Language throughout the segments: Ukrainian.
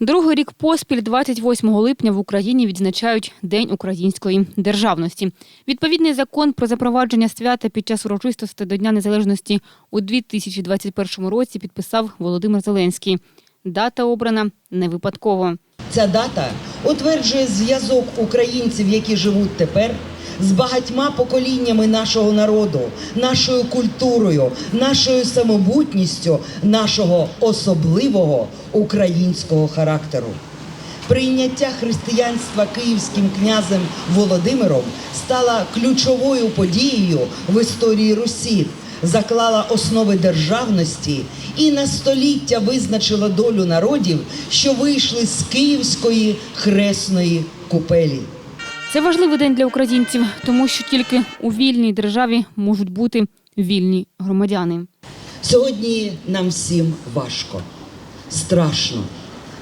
Другий рік поспіль, 28 липня, в Україні відзначають День української державності. Відповідний закон про запровадження свята під час урочистостей до Дня Незалежності у 2021 році підписав Володимир Зеленський. Дата обрана не випадково. Ця дата утверджує зв'язок українців, які живуть тепер, з багатьма поколіннями нашого народу, нашою культурою, нашою самобутністю, нашого особливого українського характеру. Прийняття християнства київським князем Володимиром стала ключовою подією в історії Русі, заклала основи державності і на століття визначила долю народів, що вийшли з Київської хресної купелі. Це важливий день для українців, тому що тільки у вільній державі можуть бути вільні громадяни. Сьогодні нам всім важко, страшно,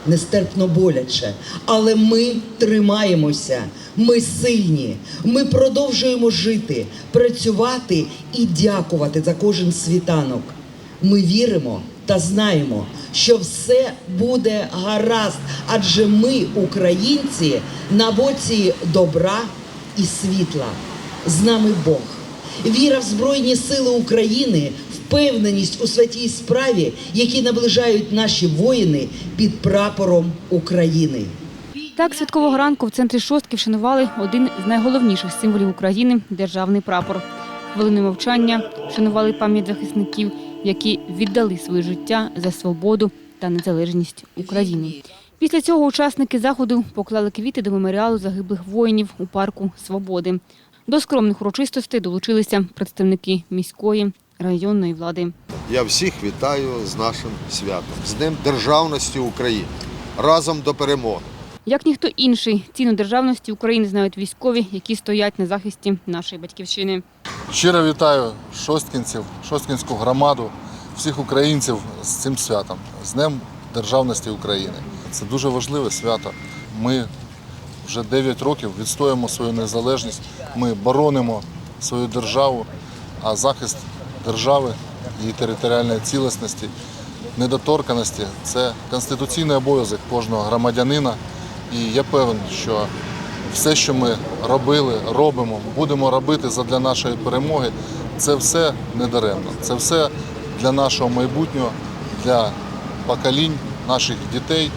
нестерпно боляче, але ми тримаємося, ми сильні, ми продовжуємо жити, працювати і дякувати за кожен світанок. Ми віримо та знаємо, що все буде гаразд, адже ми, українці, на боці добра і світла. З нами Бог. Віра в Збройні Сили України, впевненість у святій справі, які наближають наші воїни під прапором України. Так, святкового ранку в центрі шостки вшанували один з найголовніших символів України державний прапор. Хвилини мовчання вшанували пам'ять захисників, які віддали своє життя за свободу та незалежність України. Після цього учасники заходу поклали квіти до меморіалу загиблих воїнів у парку Свободи. До скромних урочистостей долучилися представники міської районної влади. Я всіх вітаю з нашим святом, з Днем Державності України. Разом до перемоги. Як ніхто інший, ціну державності України знають військові, які стоять на захисті нашої батьківщини. Щиро вітаю шосткінців, шосткінську громаду, всіх українців з цим святом, з Днем Державності України. Це дуже важливе свято. Ми вже 9 років відстоюємо свою незалежність, ми боронимо свою державу, а захист держави, її територіальної цілісності, недоторканості це конституційний обов'язок кожного громадянина. І я певен, що все, що ми робили, робимо, будемо робити задля нашої перемоги, це все не даремно. Це все для нашого майбутнього, для поколінь наших дітей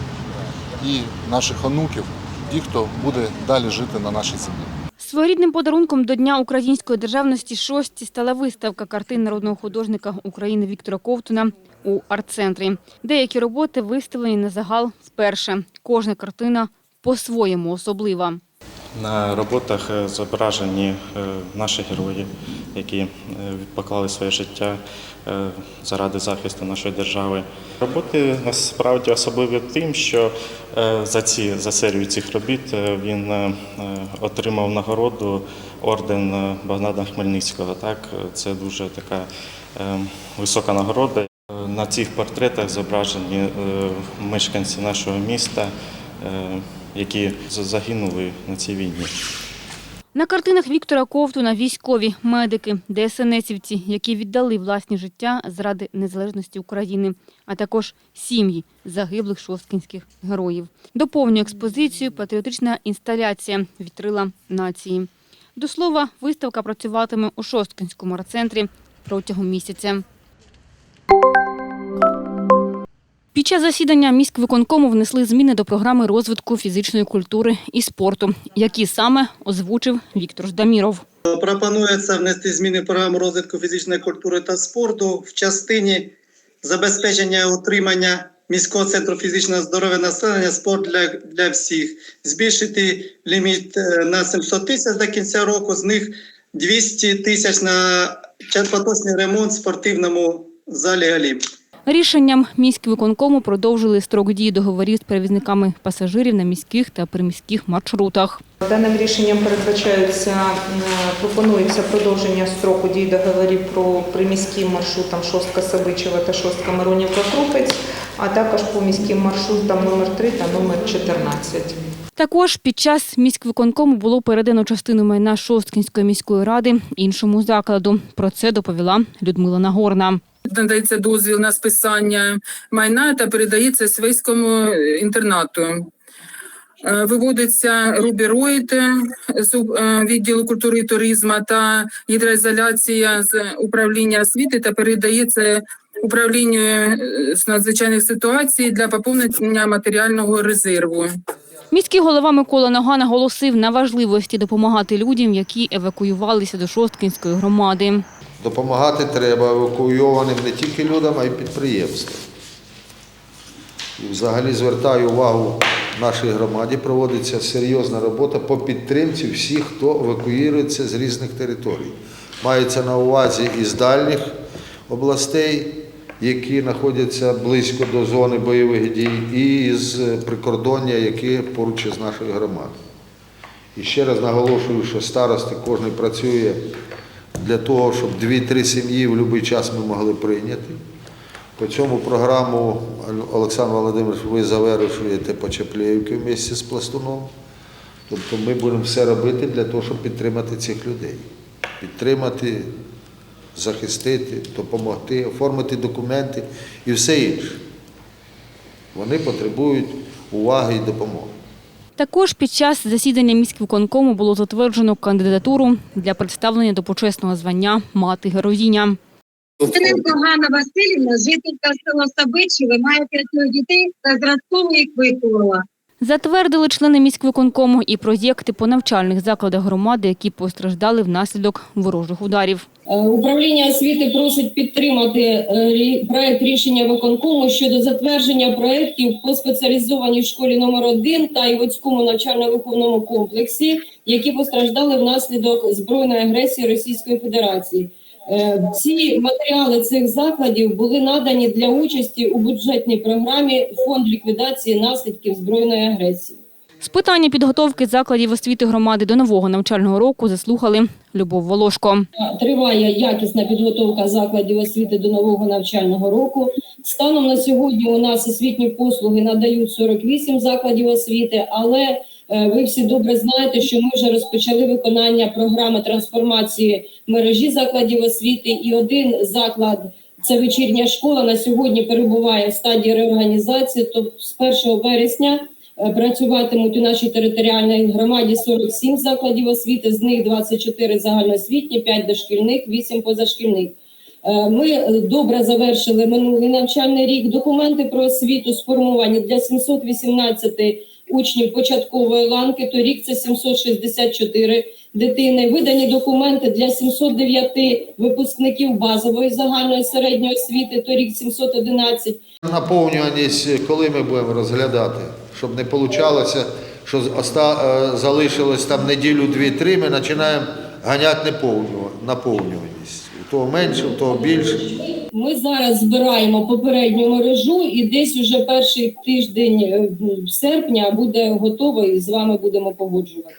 і наших онуків, ті, хто буде далі жити на нашій землі. Своєрідним подарунком до Дня української державності шості стала виставка картин народного художника України Віктора Ковтуна у арт-центрі. Деякі роботи виставлені на загал вперше. Кожна картина по-своєму особлива. На роботах е, зображені е, наші герої, які е, поклали своє життя заради захисту нашої держави. Роботи насправді особливі тим, що за ці за серію цих робіт він отримав нагороду орден Богдана Хмельницького. Так, це дуже така висока нагорода. На цих портретах зображені мешканці нашого міста. Які загинули на цій війні. На картинах Віктора Ковтуна військові, медики, ДСНСівці, які віддали власні життя заради незалежності України, а також сім'ї загиблих шосткінських героїв. Доповнює експозицію патріотична інсталяція «Вітрила нації». До слова, виставка працюватиме у Шосткінському арт-центрі протягом місяця. Під час засідання міськвиконкому внесли зміни до програми розвитку фізичної культури і спорту, які саме озвучив Віктор Ждаміров. Пропонується внести зміни в програму розвитку фізичної культури та спорту в частині забезпечення утримання міського центру фізичного здоров'я населення спорт для, для всіх, збільшити ліміт е, на 700 тисяч до кінця року, з них 200 тисяч на поточний ремонт в спортивному залі Олімп. Рішенням міськвиконкому продовжили строк дії договорів з перевізниками пасажирів на міських та приміських маршрутах. Даним рішенням передбачаються, пропонується продовження строку дії договорів про приміським маршрутам Шостка Сабичева та Шостка Миронівка Крупець, а також по міським маршрутам номер 3 та номер 14. Також під час міськвиконкому було передано частину майна Шосткінської міської ради іншому закладу. Про це доповіла Людмила Нагорна. надається дозвіл на списання майна та передається Свейському інтернату. Е, Виводиться рубіроїд з е, відділу культури і туризму та гідроізоляція з управління освіти та передається управлінню е, з надзвичайних ситуацій для поповнення матеріального резерву. Міський голова Микола Нога наголосив на важливості допомагати людям, які евакуювалися до Шосткінської громади. Допомагати треба евакуйованим не тільки людям, а й підприємствам. І взагалі звертаю увагу, нашій громаді проводиться серйозна робота по підтримці всіх, хто евакуюється з різних територій. Мається на увазі із дальніх областей, які знаходяться близько до зони бойових дій, і з прикордоння, які поруч із нашою громадою. І ще раз наголошую, що старости кожен працює для того, щоб 2-3 сім'ї в будь-який час ми могли прийняти. По цьому програму, Олександр Володимирович, ви завершуєте Почеплєвки в місті з Пластуном. Тобто ми будемо все робити для того, щоб підтримати цих людей. Підтримати, захистити, допомогти, оформити документи і все інше. Вони потребують уваги і допомоги. Також під час засідання міськвиконкому було затверджено кандидатуру для представлення до почесного звання мати героїня. Стренко Ганна Васильівна, жителька села Сабичеве, має п'ятьох дітей та зразково їх виховала. Затвердили члени міськвиконкому і проєкти по навчальних закладах громади, які постраждали внаслідок ворожих ударів. Е, Управління освіти просить підтримати е, проект рішення виконкому щодо затвердження проєктів по спеціалізованій школі номер 1 та Івоцькому навчально-виховному комплексі, які постраждали внаслідок збройної агресії Російської Федерації. Е, Ці матеріали цих закладів були надані для участі у бюджетній програмі Фонд ліквідації наслідків збройної агресії. З питання підготовки закладів освіти громади до нового навчального року заслухали Любов Волошко. Триває якісна підготовка закладів освіти до нового навчального року. Станом на сьогодні у нас освітні послуги надають 48 закладів освіти, але ви всі добре знаєте, що ми вже розпочали виконання програми трансформації мережі закладів освіти, і один заклад. Це вечірня школа на сьогодні перебуває в стадії реорганізації. То з 1 вересня е, працюватимуть у нашій територіальній громаді 47 закладів освіти, з них 24 загальноосвітні, 5 дошкільних, 8 позашкільних. Е, Ми е, добре завершили минулий навчальний рік. Документи про освіту сформовані для 718 учнів початкової ланки. Торік це 764 дитини. Видані документи для 709 випускників базової загальної середньої освіти. Торік 711 Наповнюваність, коли ми будемо розглядати, щоб не вийшло, що е, залишилось там неділю, дві-три, ми починаємо ганяти наповнюваність. У того менше, у того більше. Ми зараз збираємо попередню мережу, і десь уже перший тиждень е, серпня буде готово, і з вами будемо погоджувати.